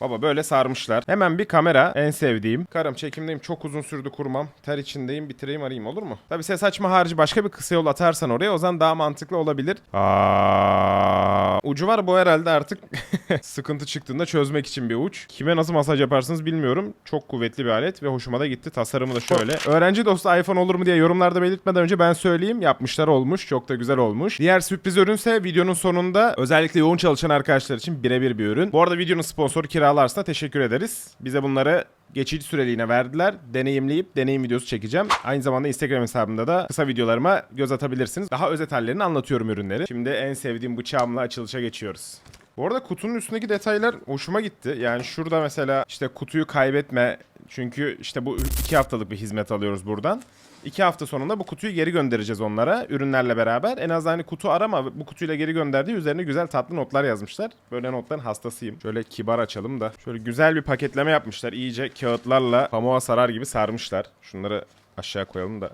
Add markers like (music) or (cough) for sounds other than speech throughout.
Baba böyle sarmışlar. Hemen bir kamera en sevdiğim. Karım çekimdeyim çok uzun sürdü kurmam. Ter içindeyim bitireyim arayayım olur mu? Tabi ses açma harici başka bir kısa yol atarsan oraya o zaman daha mantıklı olabilir. Aa, ucu var bu herhalde artık (laughs) sıkıntı çıktığında çözmek için bir uç. Kime nasıl masaj yaparsınız bilmiyorum. Çok kuvvetli bir alet ve hoşuma da gitti. Tasarımı da şöyle. Öğrenci dostu iPhone olur mu diye yorumlarda belirtmeden önce ben söyleyeyim. Yapmışlar olmuş. Çok da güzel olmuş. Diğer sürpriz ürünse videonun sonunda özellikle yoğun çalışan arkadaşlar için birebir bir ürün. Bu arada videonun sponsoru Kiralarsa teşekkür ederiz. Bize bunları geçici süreliğine verdiler. Deneyimleyip deneyim videosu çekeceğim. Aynı zamanda Instagram hesabımda da kısa videolarıma göz atabilirsiniz. Daha özet hallerini anlatıyorum ürünleri. Şimdi en sevdiğim bıçağımla açılışa geçiyoruz. Bu arada kutunun üstündeki detaylar hoşuma gitti. Yani şurada mesela işte kutuyu kaybetme. Çünkü işte bu iki haftalık bir hizmet alıyoruz buradan. İki hafta sonunda bu kutuyu geri göndereceğiz onlara ürünlerle beraber. En az hani kutu arama bu kutuyla geri gönderdiği üzerine güzel tatlı notlar yazmışlar. Böyle notların hastasıyım. Şöyle kibar açalım da. Şöyle güzel bir paketleme yapmışlar. İyice kağıtlarla pamuğa sarar gibi sarmışlar. Şunları aşağı koyalım da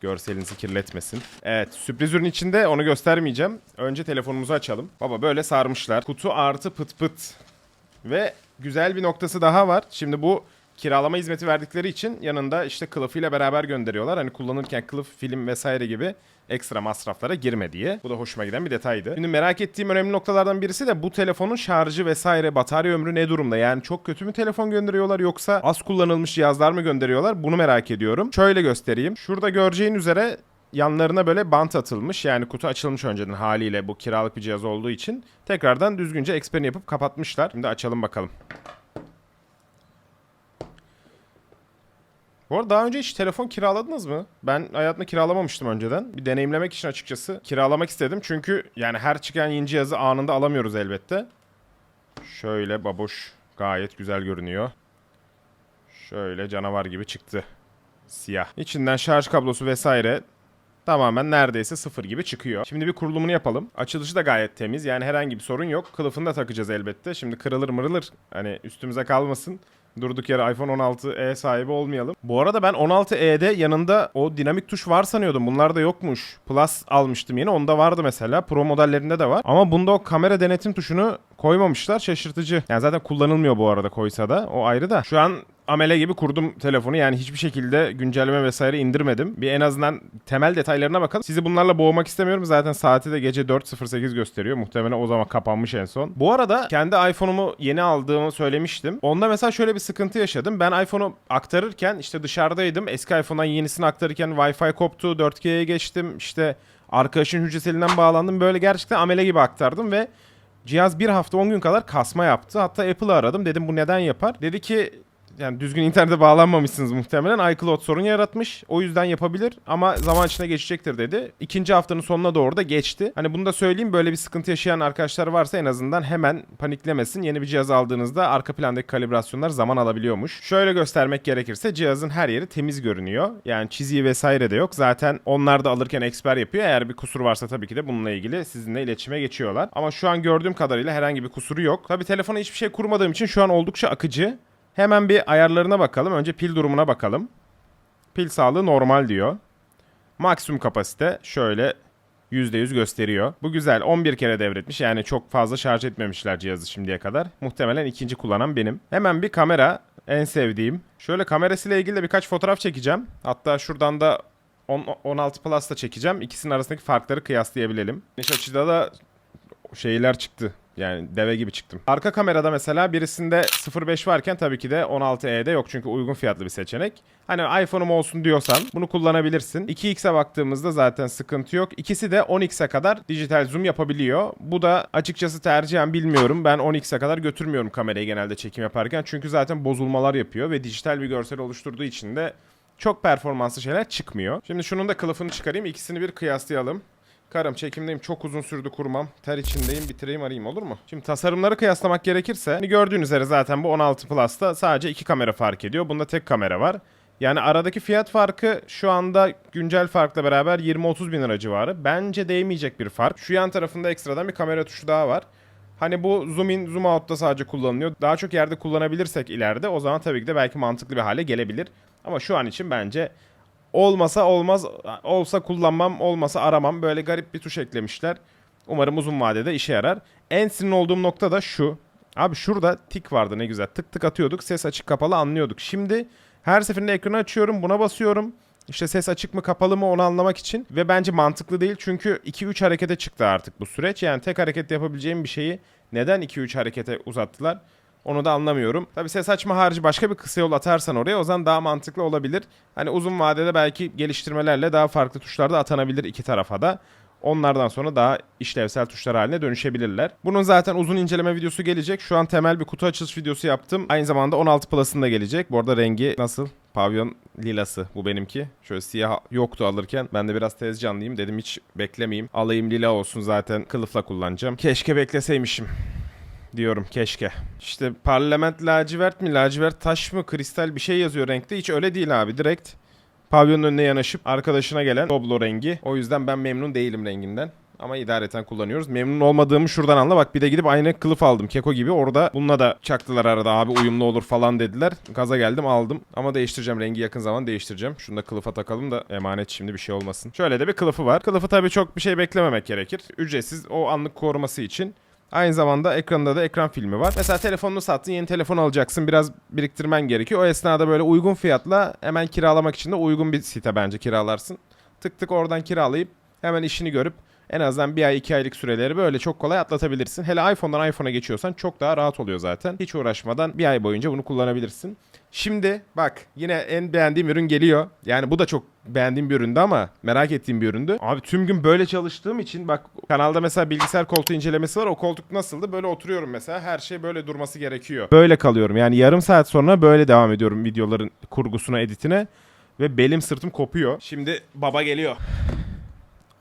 görselinizi kirletmesin. Evet sürpriz ürün içinde onu göstermeyeceğim. Önce telefonumuzu açalım. Baba böyle sarmışlar. Kutu artı pıt pıt. Ve güzel bir noktası daha var. Şimdi bu kiralama hizmeti verdikleri için yanında işte kılıfıyla beraber gönderiyorlar. Hani kullanırken kılıf, film vesaire gibi ekstra masraflara girme diye. Bu da hoşuma giden bir detaydı. Şimdi merak ettiğim önemli noktalardan birisi de bu telefonun şarjı vesaire batarya ömrü ne durumda? Yani çok kötü mü telefon gönderiyorlar yoksa az kullanılmış cihazlar mı gönderiyorlar? Bunu merak ediyorum. Şöyle göstereyim. Şurada göreceğin üzere yanlarına böyle bant atılmış. Yani kutu açılmış önceden haliyle bu kiralık bir cihaz olduğu için. Tekrardan düzgünce eksperini yapıp kapatmışlar. Şimdi açalım bakalım. Bu arada daha önce hiç telefon kiraladınız mı? Ben hayatımda kiralamamıştım önceden. Bir deneyimlemek için açıkçası kiralamak istedim. Çünkü yani her çıkan yeni cihazı anında alamıyoruz elbette. Şöyle baboş gayet güzel görünüyor. Şöyle canavar gibi çıktı. Siyah. İçinden şarj kablosu vesaire tamamen neredeyse sıfır gibi çıkıyor. Şimdi bir kurulumunu yapalım. Açılışı da gayet temiz. Yani herhangi bir sorun yok. Kılıfını da takacağız elbette. Şimdi kırılır mırılır. Hani üstümüze kalmasın. Durduk yere iPhone 16e sahibi olmayalım. Bu arada ben 16e'de yanında o dinamik tuş var sanıyordum. Bunlar da yokmuş. Plus almıştım yeni. Onda vardı mesela. Pro modellerinde de var. Ama bunda o kamera denetim tuşunu koymamışlar. Şaşırtıcı. Yani zaten kullanılmıyor bu arada koysa da. O ayrı da. Şu an amele gibi kurdum telefonu. Yani hiçbir şekilde güncelleme vesaire indirmedim. Bir en azından temel detaylarına bakalım. Sizi bunlarla boğmak istemiyorum. Zaten saati de gece 4.08 gösteriyor. Muhtemelen o zaman kapanmış en son. Bu arada kendi iPhone'umu yeni aldığımı söylemiştim. Onda mesela şöyle bir sıkıntı yaşadım. Ben iPhone'u aktarırken işte dışarıdaydım. Eski iPhone'dan yenisini aktarırken Wi-Fi koptu. 4G'ye geçtim. İşte arkadaşın hücreselinden bağlandım. Böyle gerçekten amele gibi aktardım ve Cihaz bir hafta 10 gün kadar kasma yaptı. Hatta Apple'ı aradım. Dedim bu neden yapar? Dedi ki yani düzgün internete bağlanmamışsınız muhtemelen. iCloud sorun yaratmış. O yüzden yapabilir ama zaman içinde geçecektir dedi. İkinci haftanın sonuna doğru da geçti. Hani bunu da söyleyeyim böyle bir sıkıntı yaşayan arkadaşlar varsa en azından hemen paniklemesin. Yeni bir cihaz aldığınızda arka plandaki kalibrasyonlar zaman alabiliyormuş. Şöyle göstermek gerekirse cihazın her yeri temiz görünüyor. Yani çiziği vesaire de yok. Zaten onlar da alırken eksper yapıyor. Eğer bir kusur varsa tabii ki de bununla ilgili sizinle iletişime geçiyorlar. Ama şu an gördüğüm kadarıyla herhangi bir kusuru yok. Tabii telefona hiçbir şey kurmadığım için şu an oldukça akıcı. Hemen bir ayarlarına bakalım. Önce pil durumuna bakalım. Pil sağlığı normal diyor. Maksimum kapasite şöyle %100 gösteriyor. Bu güzel. 11 kere devretmiş. Yani çok fazla şarj etmemişler cihazı şimdiye kadar. Muhtemelen ikinci kullanan benim. Hemen bir kamera. En sevdiğim. Şöyle kamerasıyla ilgili de birkaç fotoğraf çekeceğim. Hatta şuradan da 10, 16 Plus da çekeceğim. İkisinin arasındaki farkları kıyaslayabilelim. Geniş açıda da şeyler çıktı. Yani deve gibi çıktım. Arka kamerada mesela birisinde 0.5 varken tabii ki de 16e'de yok çünkü uygun fiyatlı bir seçenek. Hani iPhone'um olsun diyorsan bunu kullanabilirsin. 2x'e baktığımızda zaten sıkıntı yok. İkisi de 10x'e kadar dijital zoom yapabiliyor. Bu da açıkçası tercihen bilmiyorum. Ben 10x'e kadar götürmüyorum kamerayı genelde çekim yaparken. Çünkü zaten bozulmalar yapıyor ve dijital bir görsel oluşturduğu için de çok performanslı şeyler çıkmıyor. Şimdi şunun da kılıfını çıkarayım. İkisini bir kıyaslayalım. Karım çekimdeyim çok uzun sürdü kurmam. Ter içindeyim bitireyim arayayım olur mu? Şimdi tasarımları kıyaslamak gerekirse hani gördüğünüz üzere zaten bu 16 Plus'ta sadece iki kamera fark ediyor. Bunda tek kamera var. Yani aradaki fiyat farkı şu anda güncel farkla beraber 20-30 bin lira civarı. Bence değmeyecek bir fark. Şu yan tarafında ekstradan bir kamera tuşu daha var. Hani bu zoom in zoom out'ta sadece kullanılıyor. Daha çok yerde kullanabilirsek ileride o zaman tabii ki de belki mantıklı bir hale gelebilir. Ama şu an için bence Olmasa olmaz, olsa kullanmam, olmasa aramam. Böyle garip bir tuş eklemişler. Umarım uzun vadede işe yarar. En sinir olduğum nokta da şu. Abi şurada tik vardı ne güzel. Tık tık atıyorduk. Ses açık kapalı anlıyorduk. Şimdi her seferinde ekranı açıyorum. Buna basıyorum. İşte ses açık mı kapalı mı onu anlamak için. Ve bence mantıklı değil. Çünkü 2-3 harekete çıktı artık bu süreç. Yani tek hareket yapabileceğim bir şeyi neden 2-3 harekete uzattılar? Onu da anlamıyorum. Tabi ses açma harici başka bir kısa yol atarsan oraya o zaman daha mantıklı olabilir. Hani uzun vadede belki geliştirmelerle daha farklı tuşlarda atanabilir iki tarafa da. Onlardan sonra daha işlevsel tuşlar haline dönüşebilirler. Bunun zaten uzun inceleme videosu gelecek. Şu an temel bir kutu açılış videosu yaptım. Aynı zamanda 16 Plus'ın da gelecek. Bu arada rengi nasıl? Pavyon lilası bu benimki. Şöyle siyah yoktu alırken. Ben de biraz tez canlıyım. Dedim hiç beklemeyeyim. Alayım lila olsun zaten kılıfla kullanacağım. Keşke bekleseymişim diyorum keşke. İşte parlament lacivert mi lacivert taş mı kristal bir şey yazıyor renkte. Hiç öyle değil abi direkt pavyonun önüne yanaşıp arkadaşına gelen Doblo rengi. O yüzden ben memnun değilim renginden. Ama idareten kullanıyoruz. Memnun olmadığımı şuradan anla. Bak bir de gidip aynı kılıf aldım. Keko gibi. Orada bununla da çaktılar arada abi uyumlu olur falan dediler. Gaza geldim aldım. Ama değiştireceğim. Rengi yakın zaman değiştireceğim. Şunu da kılıfa takalım da emanet şimdi bir şey olmasın. Şöyle de bir kılıfı var. Kılıfı tabii çok bir şey beklememek gerekir. Ücretsiz o anlık koruması için. Aynı zamanda ekranında da ekran filmi var. Mesela telefonunu sattın yeni telefon alacaksın biraz biriktirmen gerekiyor. O esnada böyle uygun fiyatla hemen kiralamak için de uygun bir site bence kiralarsın. Tık tık oradan kiralayıp hemen işini görüp en azından bir ay iki aylık süreleri böyle çok kolay atlatabilirsin. Hele iPhone'dan iPhone'a geçiyorsan çok daha rahat oluyor zaten. Hiç uğraşmadan bir ay boyunca bunu kullanabilirsin. Şimdi bak yine en beğendiğim ürün geliyor. Yani bu da çok beğendiğim bir üründü ama merak ettiğim bir üründü. Abi tüm gün böyle çalıştığım için bak kanalda mesela bilgisayar koltuğu incelemesi var. O koltuk nasıldı? Böyle oturuyorum mesela. Her şey böyle durması gerekiyor. Böyle kalıyorum. Yani yarım saat sonra böyle devam ediyorum videoların kurgusuna, editine. Ve belim sırtım kopuyor. Şimdi baba geliyor.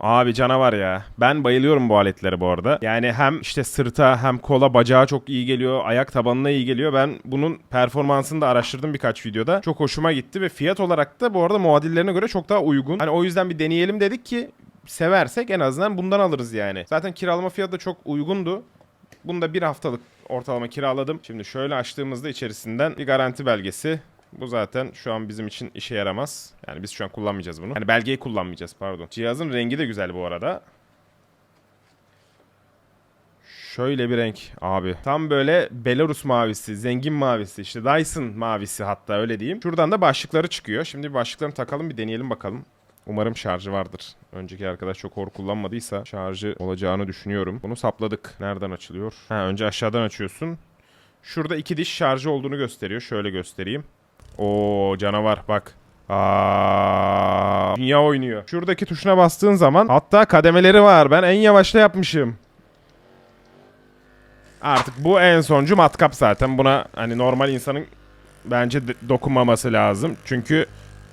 Abi canavar ya. Ben bayılıyorum bu aletlere bu arada. Yani hem işte sırta hem kola bacağa çok iyi geliyor. Ayak tabanına iyi geliyor. Ben bunun performansını da araştırdım birkaç videoda. Çok hoşuma gitti ve fiyat olarak da bu arada muadillerine göre çok daha uygun. Hani o yüzden bir deneyelim dedik ki seversek en azından bundan alırız yani. Zaten kiralama fiyatı da çok uygundu. Bunu da bir haftalık ortalama kiraladım. Şimdi şöyle açtığımızda içerisinden bir garanti belgesi. Bu zaten şu an bizim için işe yaramaz. Yani biz şu an kullanmayacağız bunu. Hani belgeyi kullanmayacağız pardon. Cihazın rengi de güzel bu arada. Şöyle bir renk abi. Tam böyle Belarus mavisi, zengin mavisi, işte Dyson mavisi hatta öyle diyeyim. Şuradan da başlıkları çıkıyor. Şimdi başlıklarını takalım bir deneyelim bakalım. Umarım şarjı vardır. Önceki arkadaş çok hor kullanmadıysa şarjı olacağını düşünüyorum. Bunu sapladık. Nereden açılıyor? Ha önce aşağıdan açıyorsun. Şurada iki diş şarjı olduğunu gösteriyor. Şöyle göstereyim. Oo canavar bak. Aa, dünya oynuyor. Şuradaki tuşuna bastığın zaman hatta kademeleri var. Ben en yavaşta yapmışım. Artık bu en soncu matkap zaten. Buna hani normal insanın bence dokunmaması lazım. Çünkü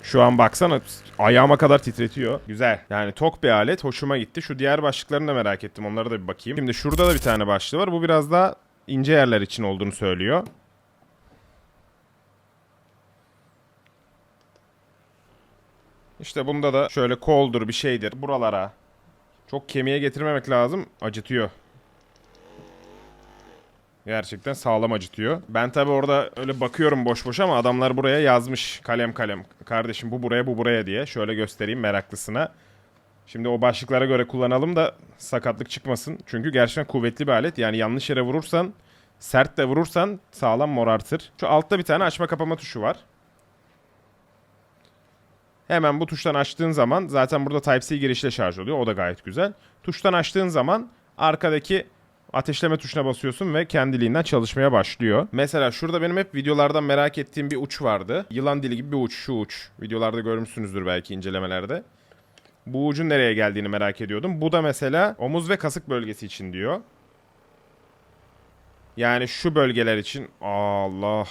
şu an baksana ayağıma kadar titretiyor. Güzel. Yani tok bir alet. Hoşuma gitti. Şu diğer başlıklarını da merak ettim. Onlara da bir bakayım. Şimdi şurada da bir tane başlığı var. Bu biraz daha ince yerler için olduğunu söylüyor. İşte bunda da şöyle koldur bir şeydir buralara. Çok kemiğe getirmemek lazım. Acıtıyor. Gerçekten sağlam acıtıyor. Ben tabi orada öyle bakıyorum boş boş ama adamlar buraya yazmış kalem kalem. Kardeşim bu buraya bu buraya diye. Şöyle göstereyim meraklısına. Şimdi o başlıklara göre kullanalım da sakatlık çıkmasın. Çünkü gerçekten kuvvetli bir alet. Yani yanlış yere vurursan, sert de vurursan sağlam morartır. Şu altta bir tane açma kapama tuşu var. Hemen bu tuştan açtığın zaman zaten burada Type-C girişle şarj oluyor. O da gayet güzel. Tuştan açtığın zaman arkadaki ateşleme tuşuna basıyorsun ve kendiliğinden çalışmaya başlıyor. Mesela şurada benim hep videolardan merak ettiğim bir uç vardı. Yılan dili gibi bir uç, şu uç. Videolarda görmüşsünüzdür belki incelemelerde. Bu ucun nereye geldiğini merak ediyordum. Bu da mesela omuz ve kasık bölgesi için diyor. Yani şu bölgeler için Allah.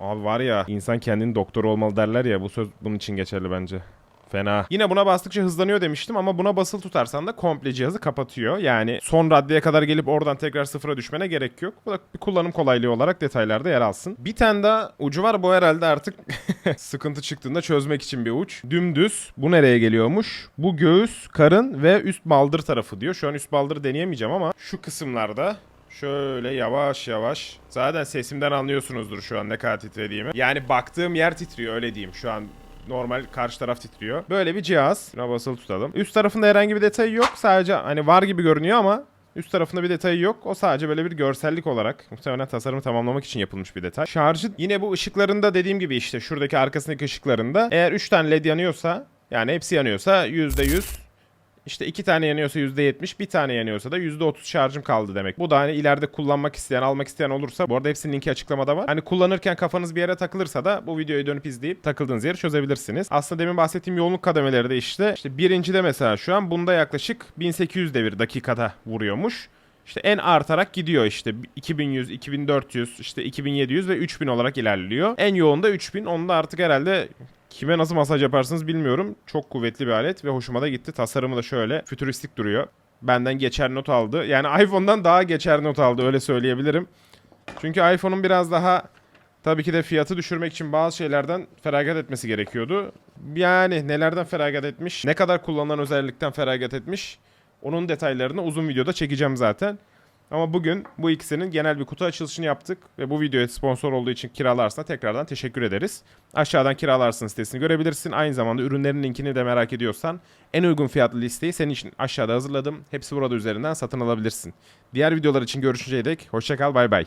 Abi var ya insan kendini doktor olmalı derler ya bu söz bunun için geçerli bence. Fena. Yine buna bastıkça hızlanıyor demiştim ama buna basılı tutarsan da komple cihazı kapatıyor. Yani son raddeye kadar gelip oradan tekrar sıfıra düşmene gerek yok. Bu da bir kullanım kolaylığı olarak detaylarda yer alsın. Bir tane daha ucu var bu herhalde artık (laughs) sıkıntı çıktığında çözmek için bir uç. Dümdüz. Bu nereye geliyormuş? Bu göğüs, karın ve üst baldır tarafı diyor. Şu an üst baldırı deneyemeyeceğim ama şu kısımlarda Şöyle yavaş yavaş. Zaten sesimden anlıyorsunuzdur şu an ne kadar titrediğimi. Yani baktığım yer titriyor öyle diyeyim. Şu an normal karşı taraf titriyor. Böyle bir cihaz. Buna basılı tutalım. Üst tarafında herhangi bir detayı yok. Sadece hani var gibi görünüyor ama Üst tarafında bir detayı yok. O sadece böyle bir görsellik olarak muhtemelen tasarımı tamamlamak için yapılmış bir detay. Şarjı yine bu ışıklarında dediğim gibi işte şuradaki arkasındaki ışıklarında eğer 3 tane led yanıyorsa yani hepsi yanıyorsa %100 işte iki tane yanıyorsa %70, bir tane yanıyorsa da %30 şarjım kaldı demek. Bu da hani ileride kullanmak isteyen, almak isteyen olursa bu arada hepsinin linki açıklamada var. Hani kullanırken kafanız bir yere takılırsa da bu videoyu dönüp izleyip takıldığınız yeri çözebilirsiniz. Aslında demin bahsettiğim yoğunluk kademeleri de işte, işte birincide mesela şu an bunda yaklaşık 1800 devir dakikada vuruyormuş. İşte en artarak gidiyor işte 2100, 2400, işte 2700 ve 3000 olarak ilerliyor. En yoğunda 3000. Onda artık herhalde kime nasıl masaj yaparsınız bilmiyorum. Çok kuvvetli bir alet ve hoşuma da gitti. Tasarımı da şöyle fütüristik duruyor. Benden geçer not aldı. Yani (laughs) iPhone'dan daha geçer not aldı öyle söyleyebilirim. Çünkü iPhone'un biraz daha tabii ki de fiyatı düşürmek için bazı şeylerden feragat etmesi gerekiyordu. Yani nelerden feragat etmiş, ne kadar kullanılan özellikten feragat etmiş onun detaylarını uzun videoda çekeceğim zaten. Ama bugün bu ikisinin genel bir kutu açılışını yaptık ve bu videoya sponsor olduğu için kiralarsına tekrardan teşekkür ederiz. Aşağıdan kiralarsın sitesini görebilirsin. Aynı zamanda ürünlerin linkini de merak ediyorsan en uygun fiyatlı listeyi senin için aşağıda hazırladım. Hepsi burada üzerinden satın alabilirsin. Diğer videolar için görüşünceye dek hoşçakal bay bay.